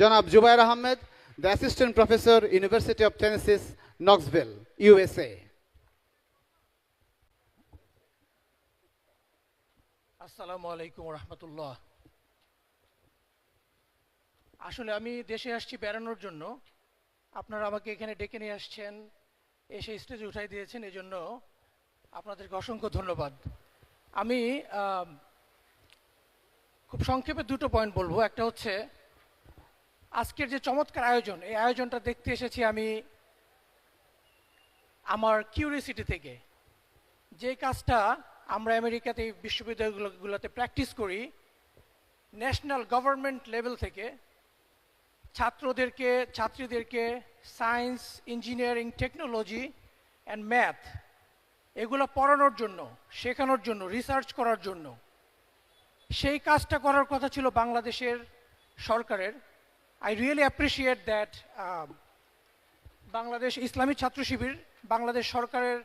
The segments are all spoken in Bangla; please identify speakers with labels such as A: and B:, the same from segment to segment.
A: জনাব Zubair Ahmed the assistant professor university of Tennessee Knoxville USA
B: আসসালামু আলাইকুম রহমতুল্লাহ। আসলে আমি দেশে আসছি বেড়ানোর জন্য। আপনারা আমাকে এখানে ডেকে নিয়ে আসছেন, এসে স্টেজে উঠাই দিয়েছেন এই জন্য আপনাদেরকে অসংখ্য ধন্যবাদ। আমি খুব সংক্ষেপে দুটো পয়েন্ট বলব। একটা হচ্ছে আজকের যে চমৎকার আয়োজন, এই আয়োজনটা দেখতে এসেছি আমি আমার কিউরিয়াসিটি থেকে। যে কাজটা আমরা আমেরিকাতে বিশ্ববিদ্যালয়গুলোতে প্র্যাকটিস করি ন্যাশনাল গভর্নমেন্ট লেভেল থেকে ছাত্রদেরকে, ছাত্রীদেরকে science engineering technology and math এগুলো পড়ানোর জন্য, শেখানোর জন্য রিসার্চ করার জন্য। সেই কাজটা করার কথা ছিল বাংলাদেশের সরকারের। I really appreciate that Bangladesh Islami Chhatra Shibir Bangladesh সরকারের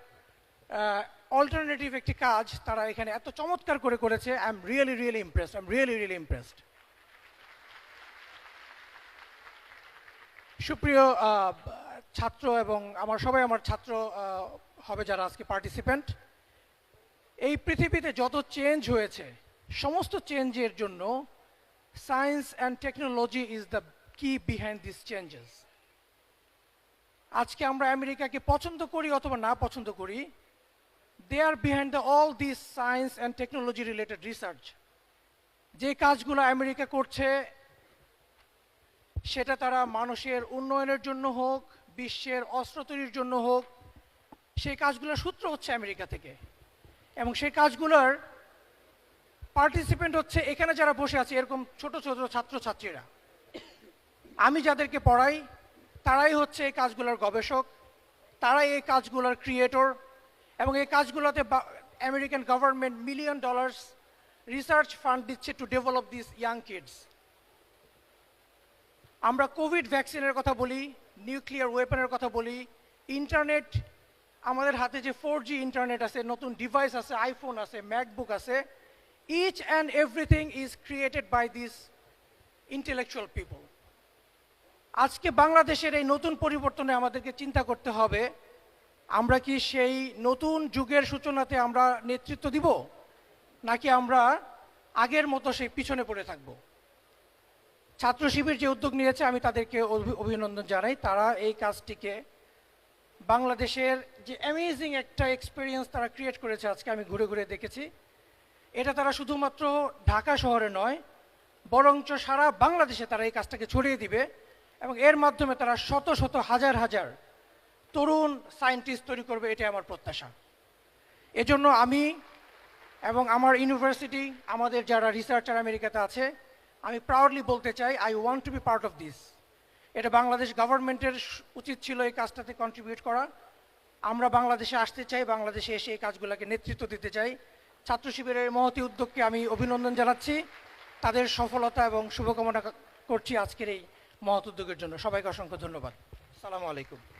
B: অল্টারনেটিভ একটি কাজ তারা এখানে এত চমৎকার করে করেছে I am really really impressed I am really really impressed সুপ্রিয় ছাত্র এবং আমার সবাই আমার ছাত্র হবে যারা আজকে পার্টিসিপেন্ট এই পৃথিবীতে যত চেঞ্জ হয়েছে, সমস্ত চেঞ্জের জন্য science and technology is the key behind this changes আজকে আমরা আমেরিকাকে পছন্দ করি অথবা না পছন্দ করি they are behind the all this science and technology related research যে কাজগুলো আমেরিকা করছে, সেটা তারা মানুষের উন্নয়নের জন্য হোক, বিশ্বের অস্ত্র তৈরির জন্য হোক, সেই কাজগুলোর সূত্র হচ্ছে আমেরিকা থেকে। এবং সেই কাজগুলোর পার্টিসিপেন্ট হচ্ছে এখানে যারা বসে আছে, এরকম ছোট ছোট ছাত্রছাত্রীরা। আমি যাদেরকে পড়াই, তারাই হচ্ছে এই কাজগুলোর গবেষক, তারাই এই কাজগুলোর ক্রিয়েটর এবং এই কাজগুলোতে American government million dollars research fund দিচ্ছে to develop this young kids আমরা কোভিড ভ্যাকসিনের কথা বলি নিউক্লিয়ার ওয়েপনের কথা বলি ইন্টারনেট আমাদের হাতে যে ফোর জি ইন্টারনেট আছে, নতুন ডিভাইস আছে আইফোন আছে ম্যাকবুক আছে each and everything is created by this intellectual people আজকে বাংলাদেশের এই নতুন পরিবর্তনে আমাদেরকে চিন্তা করতে হবে, আমরা কি সেই নতুন যুগের সূচনাতে আমরা নেতৃত্ব দিব, নাকি আমরা আগের মতো সেই পিছনে পড়ে থাকব? ছাত্র শিবির যে উদ্যোগ নিয়েছে, আমি তাদেরকে অভি- অভিনন্দন জানাই। তারা এই কাজটিকে বাংলাদেশের যে অ্যামেজিং একটা এক্সপিরিয়েন্স তারা ক্রিয়েট করেছে আজকে আমি ঘুরে ঘুরে দেখেছি। এটা তারা শুধুমাত্র ঢাকা শহরে নয়, বরঞ্চ সারা বাংলাদেশে তারা এই কাজটাকে ছড়িয়ে দিবে। এবং এর মাধ্যমে তারা শত শত হাজার হাজার তরুণ সায়েন্টিস্ট তৈরি করবে, এটাই আমার প্রত্যাশা। এজন্য আমি এবং আমার ইউনিভার্সিটি, আমাদের যারা রিসার্চার আমেরিকাতে আছে, আমি প্রাউডলি বলতে চাই I want to be part of this এটা বাংলাদেশ গভর্নমেন্টের উচিত ছিল এই কাজটাতে কন্ট্রিবিউট করা। আমরা বাংলাদেশে আসতে চাই, বাংলাদেশে এসে এই কাজগুলোকে নেতৃত্ব দিতে চাই। ছাত্র শিবিরের মহতি উদ্যোগকে আমি অভিনন্দন জানাচ্ছি। তাদের সফলতা এবং শুভকামনা করছি আজকের এই মহৎ উদ্যোগের জন্য সবাইকে অসংখ্য ধন্যবাদ। সালামু আলাইকুম।